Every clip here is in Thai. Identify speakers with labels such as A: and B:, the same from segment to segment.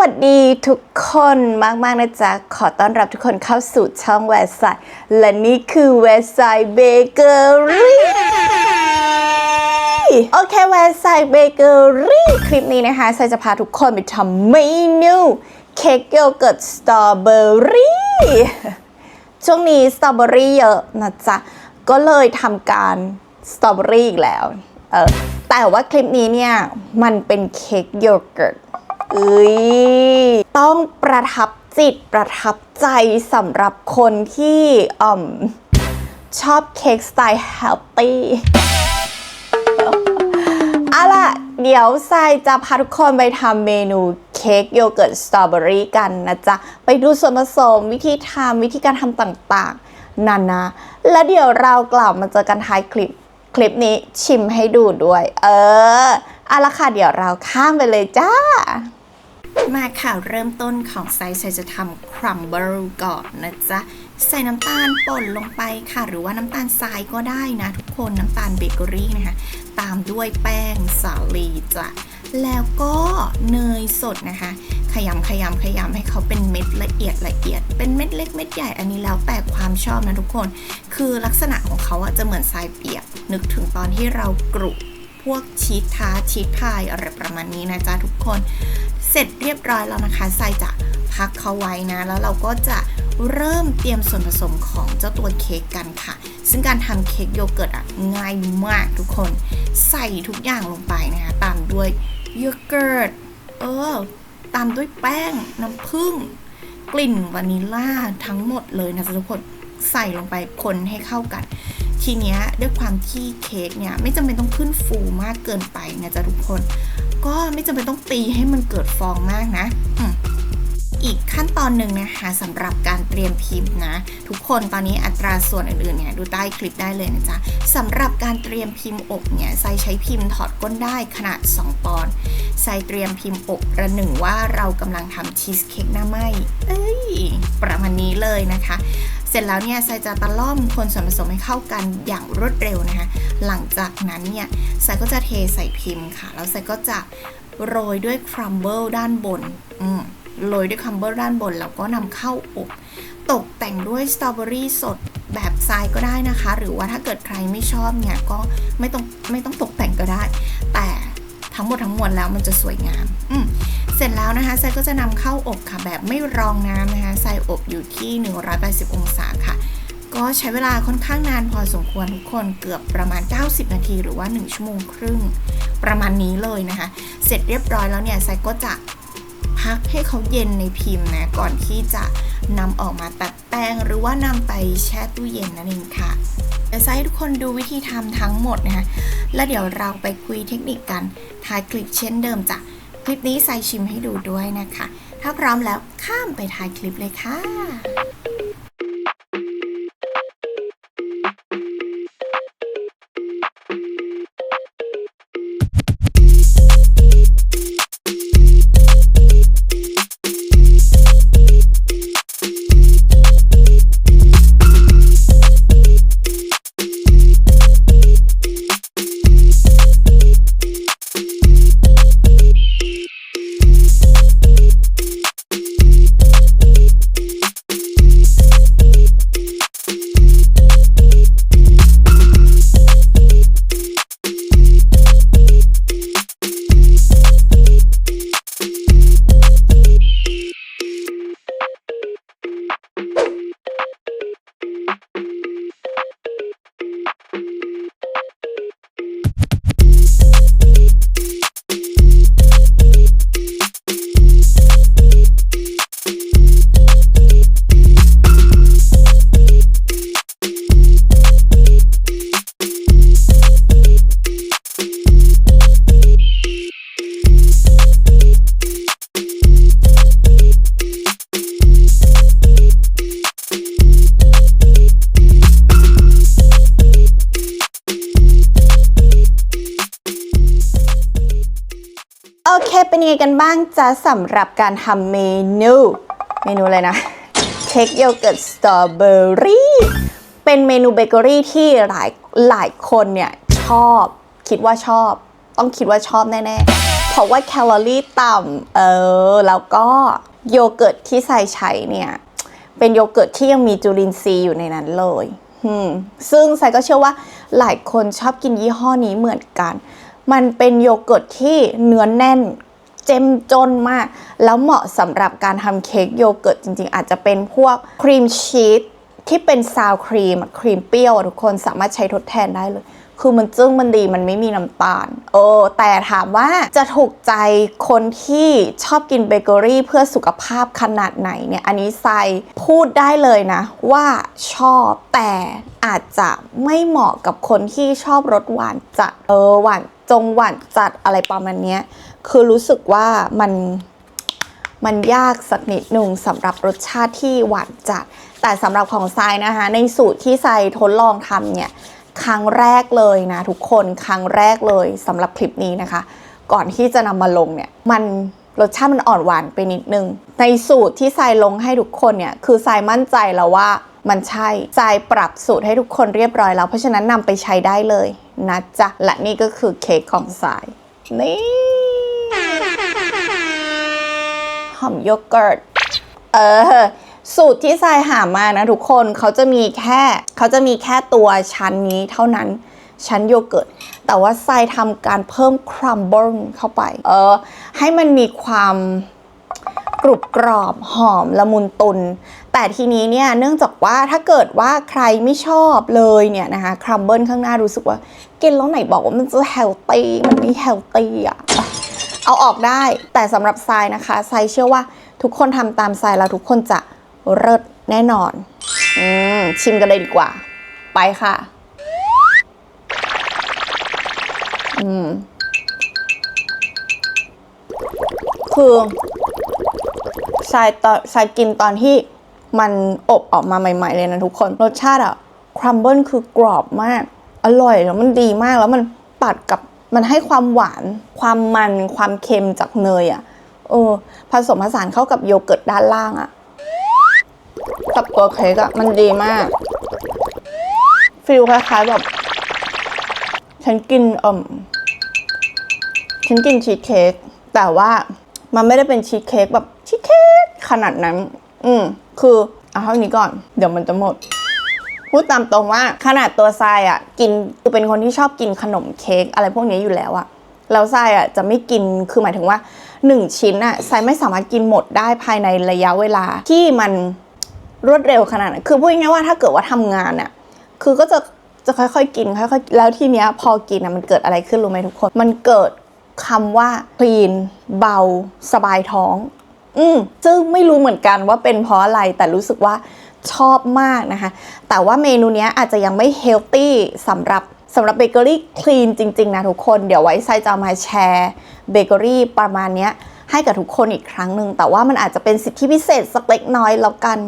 A: วัสดีทุกคนมาก ๆ นะจ๊ะ ขอต้อนรับทุกคนเข้าสู่ช่องแวร์ไซและนี่คือแวร์ไซเบเกอรี่โอเคแวร์ไซเบเกอรี่คลิปนี้นะคะไซจะพาทุกคนไปทำเมนูเค้กโยเกิร์ตสตรอเบอรี่ช่วงนี้สตรอเบอรี่เยอะนะจ๊ะ ก็เลยทำการสตรอเบอรี่อีกแล้ว เออแต่ว่าคลิปนี้เนี่ย มันเป็นเค้กโยเกิร์ต เอ้ยต้องประทับจิตประทับใจสำหรับคนที่อืมชอบเค้กสไตล์เฮลตี้เอาล่ะ เดี๋ยวทรายจะพาทุกคนไปทำเมนูเค้กโยเกิร์ตสตรอเบอรี่กันนะจ๊ะ ไปดูส่วนผสมวิธีทำวิธีการทำต่างๆนานาและเดี๋ยวเรากลับมาเจอกันท้ายคลิป คลิปนี้ชิมให้ดูด้วย เออเอาล่ะค่ะ เดี๋ยวเราข้ามไปเลยจ้า มาค่ะเริ่มต้นของไซส์ไซจะทำครัมเบิลก่อนนะจ๊ะ ใส่น้ำตาลป่นลงไปค่ะ หรือว่าน้ำตาลทรายก็ได้นะทุกคนน้ำตาลเบเกอรี่นะคะ ตามด้วยแป้งสาลีจ้ะ แล้วก็เนยสดนะคะ ขยำขยำขยำให้เขาเป็นเม็ดละเอียดละเอียด เป็นเม็ดเล็กเม็ดใหญ่อันนี้แล้วแต่ความชอบนะทุกคน คือลักษณะของเขาอะจะเหมือนทรายเปียก นึกถึงตอนที่เรากรุพวกชีสทาชีสพายอะไรประมาณนี้นะจ๊ะทุกคน เสร็จเรียบร้อยแล้วนะคะทรายจะพักเขาไว้นะ แล้วเราก็จะเริ่มเตรียมส่วนผสมของเจ้าตัวเค้กกันค่ะ ซึ่งการทำเค้กโยเกิร์ตอะง่ายมากทุกคน ใส่ทุกอย่างลงไปนะคะ ตามด้วยโยเกิร์ต เออ ตามด้วยแป้ง น้ำผึ้ง กลิ่นวานิลลาทั้งหมดเลยนะจ๊ะทุกคน ใส่ลงไปคนให้เข้ากัน ทีเนี้ยด้วยความที่เค้กเนี่ยไม่จำเป็นต้องขึ้นฟูมากเกินไปนะจ๊ะทุกคน ก็ไม่จำเป็นต้องตีให้มันเกิดฟองมากนะอืม อีกขั้นตอนหนึ่งนะคะสำหรับการเตรียมพิมพ์นะ ทุกคนตอนนี้อัตราส่วนอื่นๆเนี่ยดูใต้คลิปได้เลยนะจ๊ะสำหรับการเตรียมพิมพ์อบเนี่ยไซใช้พิมพ์ถอดก้นได้ขนาด 2 ปอนด์ไซเตรียมพิมพ์อบประหนึ่งว่าเรากำลังทำชีสเค้กหน้าไหมเอ้ยประมาณนี้เลยนะคะ เสร็จแล้วเนี่ยไซจะตะล่อมคนส่วนผสมให้เข้ากันอย่างรวดเร็วนะคะ หลังจากนั้นเนี่ยไซก็จะเทใส่พิมพ์ค่ะ แล้วไซก็จะโรยด้วยครัมเบิลด้านบน อืม โรยด้วยครัมเบิลด้านบน แล้วก็นำเข้าอบตกแต่งด้วยสตรอเบอรี่สดแบบทรายก็ได้นะคะ หรือว่าถ้าเกิดใครไม่ชอบเนี่ยก็ไม่ต้องไม่ต้องตกแต่งก็ได้ แต่ทั้งหมดทั้งมวลแล้วมันจะสวยงามอืมเสร็จแล้วนะคะไซก็จะนำเข้าอบค่ะแบบไม่รองน้ำนะคะไซอบอยู่ที่ 180 องศาค่ะ ก็ใช้เวลาค่อนข้างนานพอสมควรทุกคนเกือบประมาณ 90 นาที หรือว่า 1 ชั่วโมงครึ่ง ประมาณนี้เลยนะคะ เสร็จเรียบร้อยแล้วเนี่ยไซก็จะ พักให้เขาเย็นในพิมพ์นะก่อนที่จะนำออกมาตัดแป้ง หรือว่านำไปแช่ตู้เย็นนั่นเองค่ะเดี๋ยวไซให้ทุกคนดูวิธีทำทั้งหมดนะคะแล้วเดี๋ยวเราไปคุยเทคนิคกันท้ายคลิปเช่นเดิมจ้ะคลิปนี้ใส่ชิมให้ดูด้วยนะคะ ถ้าพร้อมแล้วข้ามไปถ่ายคลิปเลยค่ะ ยังไงกันบ้างจ๊ะสำหรับการทำเมนู เมนูอะไรนะ เค้กโยเกิร์ตสตรอเบอรี่เป็นเมนูเบเกอรี่ที่หลายหลายคนเนี่ยชอบ คิดว่าชอบ ต้องคิดว่าชอบแน่ๆ เพราะว่าแคลอรี่ต่ำเออ แล้วก็โยเกิร์ตที่ใส่ใช้เนี่ยเป็นโยเกิร์ตที่ยังมีจุลินทรีย์อยู่ในนั้นเลยซึ่งไซก็เชื่อว่าหลายคนชอบกินยี่ห้อนี้เหมือนกัน มันเป็นโยเกิร์ตที่เนื้อแน่น เจ้มจนมาก แล้วเหมาะสำหรับการทำเค้กโยเกิร์ตจริงๆ อาจจะเป็นพวกครีมชีสที่เป็นซาวครีมครีมเปรี้ยวทุกคนสามารถใช้ทดแทนได้เลย คือมันจึ้งมันดีมันไม่มีน้ำตาล เออ แต่ถามว่าจะถูกใจคนที่ชอบกินเบเกอรี่เพื่อสุขภาพขนาดไหนเนี่ย อันนี้ไซพูดได้เลยนะ ว่าชอบแต่อาจจะไม่เหมาะกับคนที่ชอบรสหวานจัด เออหวานจงหวานจัดอะไรประมาณเนี้ย คือรู้สึกว่ามันมันยากสักนิดหนึ่งสำหรับรสชาติที่หวานจัด แต่สำหรับของทรายนะคะ ในสูตรที่ทรายทดลองทำเนี่ยครั้งแรกเลยนะทุกคนครั้งแรกเลยสำหรับคลิปนี้นะคะ ก่อนที่จะนำมาลงเนี่ยมันรสชาติมันอ่อนหวานไปนิดนึง ในสูตรที่ทรายลงให้ทุกคนเนี่ยคือทรายมั่นใจแล้วว่ามันใช่ทรายปรับสูตรให้ทุกคนเรียบร้อยแล้ว เพราะฉะนั้นนำไปใช้ได้เลยนะจ๊ะและนี่ก็คือเค้กของทรายนี่ หอมโยเกิร์ต เออ สูตรที่ทรายหามานะทุกคนเขาจะมีแค่เขาจะมีแค่ตัวชั้นนี้เท่านั้นชั้นโยเกิร์ต แต่ว่าทรายทำการเพิ่มครัมเบิลเข้าไป เออ ให้มันมีความกรุบกรอบหอมละมุนตุน แต่ทีนี้เนี่ยเนื่องจากว่าถ้าเกิดว่าใครไม่ชอบเลยเนี่ยนะคะครัมเบิลข้างหน้ารู้สึกว่า กินแล้วไหนบอกว่ามันจะเฮลตี้มันไม่เฮลตี้อะ เอ เอาออกได้ แต่สำหรับทรายนะคะทรายเชื่อว่าทุกคนทำตามทรายแล้วทุกคนจะเลิศแน่นอนอืมชิมกันเลยดีกว่า ไปค่ะ อืม คือทรายตอนทรายกินตอนที่มันอบออกมาใหม่ ๆ เลยนะทุกคน รสชาติอะครัมเบิลคือกรอบมาก อร่อยแล้วมันดีมากแล้วมันตัดกับ มันให้ความหวาน ความมัน ความเค็มจากเนยอะเออ ผสมผสานเข้ากับโยเกิร์ตด้านล่างอะกับตัวเค้กอะมันดีมาก ฟิลคล้ายๆแบบ ฉันกินเอ่มฉันกินชีสเค้ก แต่ว่ามันไม่ได้เป็นชีสเค้กแบบชีสเค้กขนาดนั้น อืม คือเอาเท่านี้ก่อน เดี๋ยวมันจะหมด พูดตามตรงว่าขนาดตัวทรายอะกินคือเป็นคนที่ชอบกินขนมเค้กอะไรพวกนี้อยู่แล้วอะแล้วทรายอะจะไม่กินคือหมายถึงว่าหนึ่งชิ้นอะทรายไม่สามารถกินหมดได้ภายในระยะเวลาที่มันรวดเร็วขนาดนั้นคือพูดง่ายๆว่าถ้าเกิดว่าทำงานอะคือก็จะจะค่อยๆกินค่อยๆแล้วทีเนี้ยพอกินอะมันเกิดอะไรขึ้นรู้ไหมทุกคน มันเกิดคำว่าคลีนเบา สบายท้อง อืมซึ่งไม่รู้เหมือนกันว่าเป็นเพราะอะไรแต่รู้สึกว่า ชอบมากนะคะ แต่ว่าเมนูนี้อาจจะยังไม่เฮลตี้สำหรับสำหรับเบเกอรี่คลีนจริง ๆ นะทุกคน เดี๋ยวไว้ไซจะมาแชร์เบเกอรี่ประมาณนี้ให้กับทุกคนอีกครั้งหนึ่ง แต่ว่ามันอาจจะเป็นสิทธิพิเศษสักเล็กน้อยแล้วกัน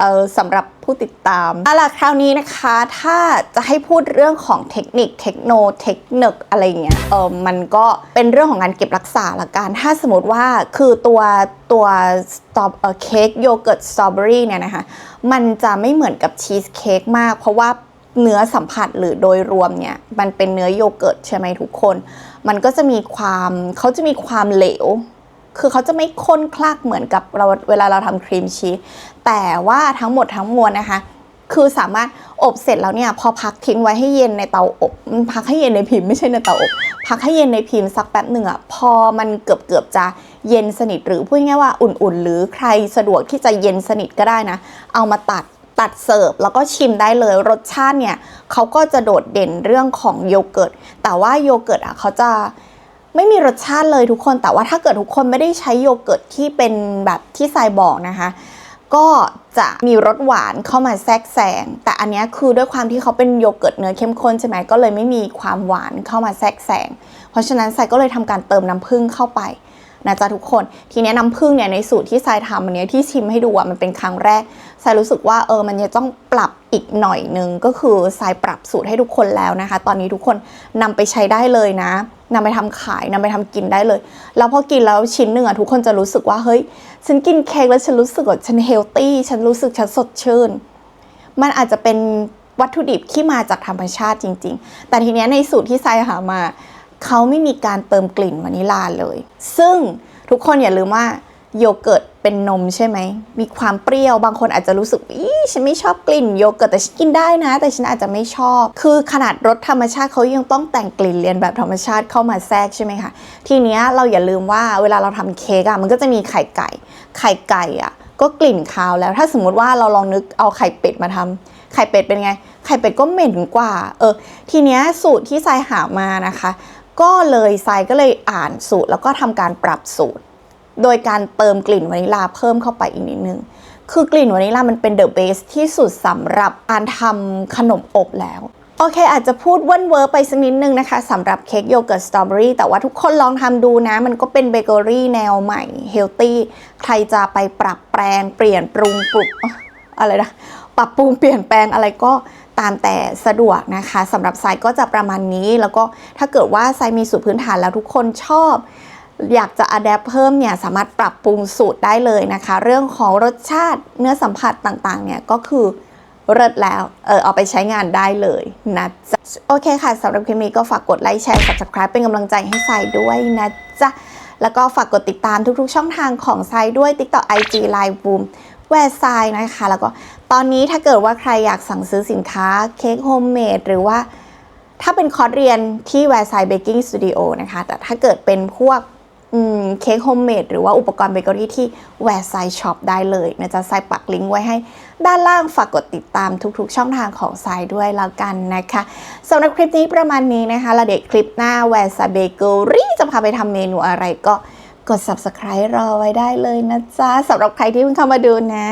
A: เออสำหรับผู้ติดตามอาล่ะคราวนี้นะคะถ้าจะให้พูดเรื่องของเทคนิคเทคโนเทคนิคอะไรเงี้ยเออมันก็เป็นเรื่องของการเก็บรักษาละกัน ถ้าสมมติว่าคือตัวตัวสตรอเออเค้กโยเกิร์ตสตรอเบอรี่เนี่ยนะคะมันจะไม่เหมือนกับชีสเค้กมาก เพราะว่าเนื้อสัมผัสหรือโดยรวมเนี่ยมันเป็นเนื้อโยเกิร์ตใช่ไหมทุกคน มันก็จะมีความเขาจะมีความเหลว คือเขาจะไม่ข้นคลักเหมือนกับเราเวลาเราทำครีมชีสแต่ว่าทั้งหมดทั้งมวลนะคะ คือสามารถอบเสร็จแล้วเนี่ยพอพักทิ้งไว้ให้เย็นในเตาอบ พักให้เย็นในพิมพ์ไม่ใช่ในเตาอบ พักให้เย็นในพิมพ์สักแป๊บหนึ่งอะพอมันเกือบเกือบจะเย็นสนิทหรือพูดง่ายว่าอุ่นๆ หรือใครสะดวกที่จะเย็นสนิทก็ได้นะ เอามาตัดตัดเสิร์ฟแล้วก็ชิมได้เลยรสชาติเนี่ยเขาก็จะโดดเด่นเรื่องของโยเกิร์ตแต่ว่าโยเกิร์ตอะเขาจะ ไม่มีรสชาติเลยทุกคนแต่ว่าถ้าเกิดทุกคนไม่ได้ใช้โยเกิร์ตที่เป็นแบบที่ทรายบอกนะคะ ก็จะมีรสหวานเข้ามาแทรกแซงแต่อันนี้คือด้วยความที่เขาเป็นโยเกิร์ตเนื้อเข้มข้นใช่ไหมก็เลยไม่มีความหวานเข้ามาแทรกแซงเพราะฉะนั้นทรายก็เลยทำการเติมน้ำผึ้งเข้าไปนะจ๊ะทุกคนทีนี้น้ำผึ้งเนี่ยในสูตรที่ทรายทำอันนี้ที่ชิมให้ดูอะมันเป็นครั้งแรกทรายรู้สึกว่าเออมันจะต้องปรับอีกหน่อยนึงก็คือทรายปรับสูตรให้ทุกคนแล้วนะคะ ตอนนี้ทุกคนนำไปใช้ได้เลยนะ นำไปทำขายนำไปทำกินได้เลย แล้วพอกินแล้วชิ้นหนึ่งอะทุกคนจะรู้สึกว่าเฮ้ย ฉันกินเค้กแล้วฉันรู้สึกว่าฉันเฮลตี้ฉันรู้สึกฉันสดชื่น มันอาจจะเป็นวัตถุดิบที่มาจากธรรมชาติจริง ๆ แต่ทีเนี้ยในสูตรที่ไซหามาเขาไม่มีการเติมกลิ่นวานิลาเลย ซึ่งทุกคนอย่าลืมว่าโยเกิร์ต เป็นนมใช่ไหม มีความเปรี้ยว บางคนอาจจะรู้สึกอีฉันไม่ชอบกลิ่นโยเกิร์ตแต่ฉันกินได้นะ แต่ฉันอาจจะไม่ชอบ คือขนาดรสธรรมชาติเขายังต้องแต่งกลิ่นเรียนแบบธรรมชาติเข้ามาแทรกใช่ไหมคะ ทีเนี้ยเราอย่าลืมว่าเวลาเราทำเค้กอะมันก็จะมีไข่ไก่ ไข่ไก่อะก็กลิ่นคาวแล้ว ถ้าสมมติว่าเราลองนึกเอาไข่เป็ดมาทำไข่เป็ดเป็นไง ไข่เป็ดก็เหม็นกว่า เออ ทีเนี้ยสูตรที่ทรายหามานะคะ ก็เลยทรายก็เลยอ่านสูตรแล้วก็ทำการปรับสูตร โดยการเติมกลิ่นวานิลาเพิ่มเข้าไปอีกนิดนึง คือกลิ่นวานิลามันเป็นเดอะเบสที่สุดสำหรับการทำขนมอบแล้วโอเค อาจจะพูดเว่นเวอร์ไปสักนิดนึงนะคะสำหรับเค้กโยเกิร์ตสตรอเบอรี่แต่ว่าทุกคนลองทำดูนะ มันก็เป็นเบเกอรี่แนวใหม่เฮลตี้ใครจะไปปรับแปลงเปลี่ยนปรุงปรุงอะไรนะปรับปรุงเปลี่ยนแปลงอะไรก็ตามแต่สะดวกนะคะสำหรับไซก็จะประมาณนี้ แล้วก็ถ้าเกิดว่าไซมีสูตรพื้นฐานแล้วทุกคนชอบ อยากจะอัดแอปเพิ่มเนี่ยสามารถปรับปรุงสูตรได้เลยนะคะ เรื่องของรสชาติเนื้อสัมผัสต่างๆเนี่ยก็คือเลิศแล้วเออเอาไปใช้งานได้เลยนะจ๊ะโอเคค่ะสำหรับคลิปนี้ก็ฝากกดไลค์แชร์ subscribe เป็นกำลังใจให้ไซด้วยนะจ๊ะแล้วก็ฝากกดติดตามทุกๆ ช่องทางของไซด้วย TikTok IG Line Boom แวร์ไซนะคะ แล้วก็ตอนนี้ถ้าเกิดว่าใครอยากสั่งซื้อสินค้าเค้กโฮมเมดหรือว่าถ้าเป็นคอร์สเรียนที่แวร์ไซเบกกิ้งสตูดิโอนะคะ แต่ถ้าเกิดเป็นพวก เค้กโฮมเมดหรือว่าอุปกรณ์เบเกอรี่ที่แวร์ไซช็อปได้เลยนะจะใส่ปักลิงก์ไว้ให้ด้านล่างฝากกดติดตามทุกๆ ช่องทางของไซด้วยแล้วกันนะคะสำหรับคลิปนี้ประมาณนี้นะคะล้วเดี๋ยวคลิปหน้าแวร์ไซเบเกอรี่จะพาไปทำเมนูอะไรก็กด subscribe รอไว้ได้เลยนะจ๊ะสำหรับใครที่เพิ่งเข้ามาดูนะ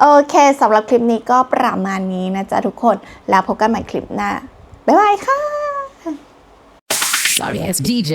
A: โอเคสำหรับคลิปนี้ก็ประมาณนี้นะจ๊ะทุกคน แล้วพบกันใหม่คลิปหน้า บ๊ายบายค่ะ
B: Sorry ass DJ.